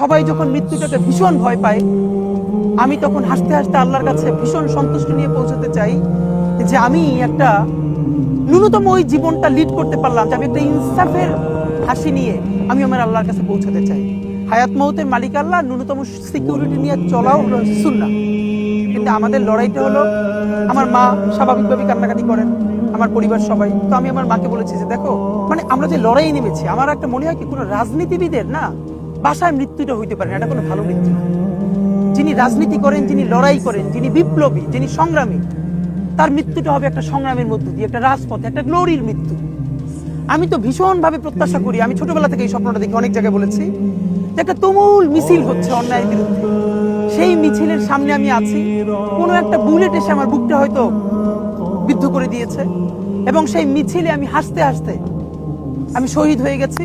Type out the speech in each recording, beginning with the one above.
সবাই যখন মৃত্যুটাকে ভীষণ ভয় পায়, আমি তখন হাসতে হাসতে আল্লাহর কাছে ভীষণ সন্তুষ্টি নিয়ে পৌঁছতে চাই যে আমি একটা ন্যূনতম ওই জীবনটা লিড করতে পারলাম, যে আমি একটা ইনসাফের হাসি নিয়ে আমি আমার আল্লাহর কাছে পৌঁছতে চাই। হায়াত মৌতের মালিক আল্লাহ, ন্যূনতম সিকিউরিটি নিয়ে চলাও হলো সুন্না কিন্তু আমাদের লড়াইটা হলো, আমার মা স্বাভাবিকভাবেই কান্নাকাটি করেন, আমার পরিবার সবাই। তো আমি আমার মাকে বলেছি যে, দেখো মানে আমরা যে লড়াই নেমেছি, আমার একটা মনে হয় কি, কোনো রাজনীতিবিদের না বাসায় মৃত্যুটা হইতে পারে না, এটা কোনো ভালো মৃত্যু যিনি রাজনীতি করেন, যিনি লড়াই করেন, যিনি বিপ্লবী, যিনি সংগ্রামী, তার মৃত্যুটা হবে একটা সংগ্রামের মধ্য দিয়ে, একটা রাজপথে, একটা গ্লোরির মৃত্যু। আমি তো ভীষণভাবে প্রত্যাশা করি, আমি ছোটবেলা থেকে এই স্বপ্নটা দেখি অনেক জায়গায় বলেছি, যে একটা তুমুল মিছিল হচ্ছে অন্যায়ের বিরুদ্ধে। সেই মিছিলের সামনে আমি আছি, কোনো একটা বুলেট এসে আমার বুকটা হয়তো বিদ্ধ করে দিয়েছে, এবং সেই মিছিলে আমি হাসতে হাসতে আমি শহীদ হয়ে গেছি।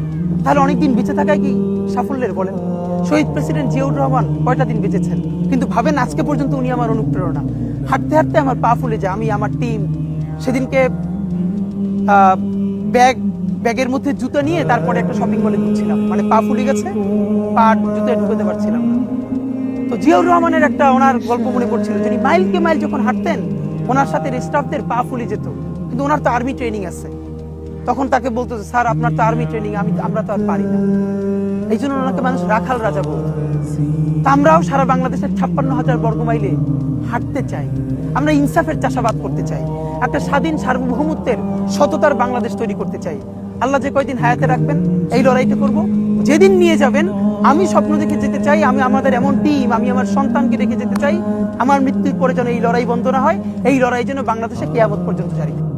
তাহলে অনেকদিন বেঁচে থাকায় কি সাফল্যের বলেন শহীদ প্রেসিডেন্ট জিয়াউর রহমান কয়টা দিন বেঁচেছেন? কিন্তু ভাবেন আজকে পর্যন্ত উনি আমার অনুপ্রেরণা। হাঁটতে হাঁটতে আমার পা ফুলে যায়, আমি, আমার টিম সেদিনকে ব্যাগ ব্যাগের মধ্যে জুতো নিয়ে তারপরে একটা শপিং মলে ঘুরছিলাম মানে পা ফুলে গেছে, পা জুতোয় ঢুকতে পারছিলাম তো জিয়াউর রহমানের একটা ওনার গল্প মনে পড়ছিল, যিনি মাইলকে মাইল যখন হাঁটতেন, ওনার সাথে স্টাফদের পা ফুলে যেত। কিন্তু ওনার তো আর্মি ট্রেনিং আছে। তখন তাকে বলতো স্যার, আপনার তো আর্মি ট্রেনিং আমি, আমরা তো আর পারি না। এই জন্য ওনাকে মানুষ রাখাল রাজা বলত। আমরাও সারা বাংলাদেশের ছাপ্পান্ন হাজার বর্গ মাইলে হাঁটতে চাই। আমরা ইনসাফের চাষাবাদ করতে চাই। একটা স্বাধীন সার্বভৌমত্বের সততার বাংলাদেশ তৈরি করতে চাই। আল্লাহ যে কয়দিন হায়াতে রাখবেন, এই লড়াইটা করব। যেদিন নিয়ে যাবেন, আমি স্বপ্ন দেখে যেতে চাই, আমি আমাদের এমন টিম আমি আমার সন্তানকে রেখে যেতে চাই। আমার মৃত্যুর পরে যেন এই লড়াই বন্ধ না হয়, এই লড়াই যেন বাংলাদেশে কেয়ামত পর্যন্ত জারি থাকে।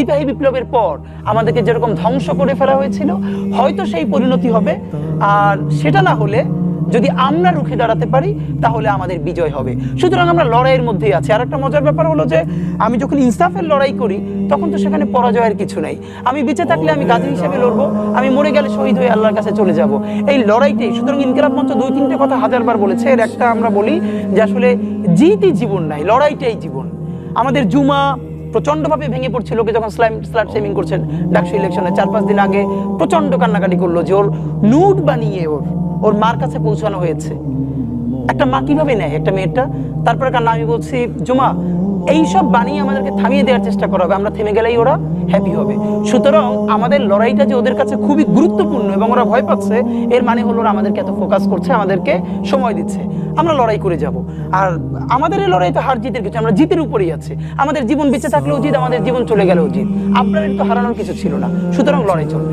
সিপাহী বিপ্লবের পর আমাদেরকে যেরকম ধ্বংস করে ফেলা হয়েছিল, হয়তো সেই পরিণতি হবে। আর সেটা না হলে যদি আমরা রুখে দাঁড়াতে পারি, তাহলে আমাদের বিজয় হবে। সুতরাং আমরা লড়াইয়ের মধ্যেই আছি। আর একটা মজার ব্যাপার হলো যে, আমি যখন ইনসাফের লড়াই করি, তখন তো সেখানে পরাজয়ের কিছু নেই। আমি বেঁচে থাকলে আমি গাজী হিসেবে লড়বো, আমি মরে গেলে শহীদ হয়ে আল্লাহর কাছে চলে যাব। এই লড়াইটাই, সুতরাং ইনকিলাব মঞ্চ দুই তিনটে কথা হাজারবার বলেছে। এর একটা আমরা বলি যে, আসলে জিতই জীবন নাই, লড়াইটাই জীবন। আমাদের জুমা প্রচন্ডভাবে ভেঙে পড়ছে। লোকে যখন স্লাইম স্ল্যাট সেমিং করছেন, ডাকসু ইলেকশনে, চার পাঁচ দিন আগে প্রচণ্ড কান্নাকাটি করল যে ওর নুট বানিয়ে ওর ওর মার কাছে পৌঁছানো হয়েছে। একটা মা কীভাবে নেয়? একটা মেয়েটা তারপরে কান্না আমি বলছি, জুমা, এইসব বানিয়ে আমাদেরকে থামিয়ে দেওয়ার চেষ্টা করা হবে। আমরা থেমে গেলেই ওরা হ্যাপি হবে। সুতরাং আমাদের লড়াইটা যে ওদের কাছে খুবই গুরুত্বপূর্ণ এবং ওরা ভয় পাচ্ছে, এর মানে হলো ওরা আমাদেরকে এত ফোকাস করছে, আমাদেরকে সময় দিচ্ছে। আমরা লড়াই করে যাব। আর আমাদের এই লড়াই তো হার জিতের কিছু, আমরা জিতের উপরেই আছে। আমাদের জীবন বেঁচে থাকলে উচিত আমাদের জীবন চলে গেলে উচিত আপনাদের তো হারানোর কিছু ছিল না। সুতরাং লড়াই চলবে।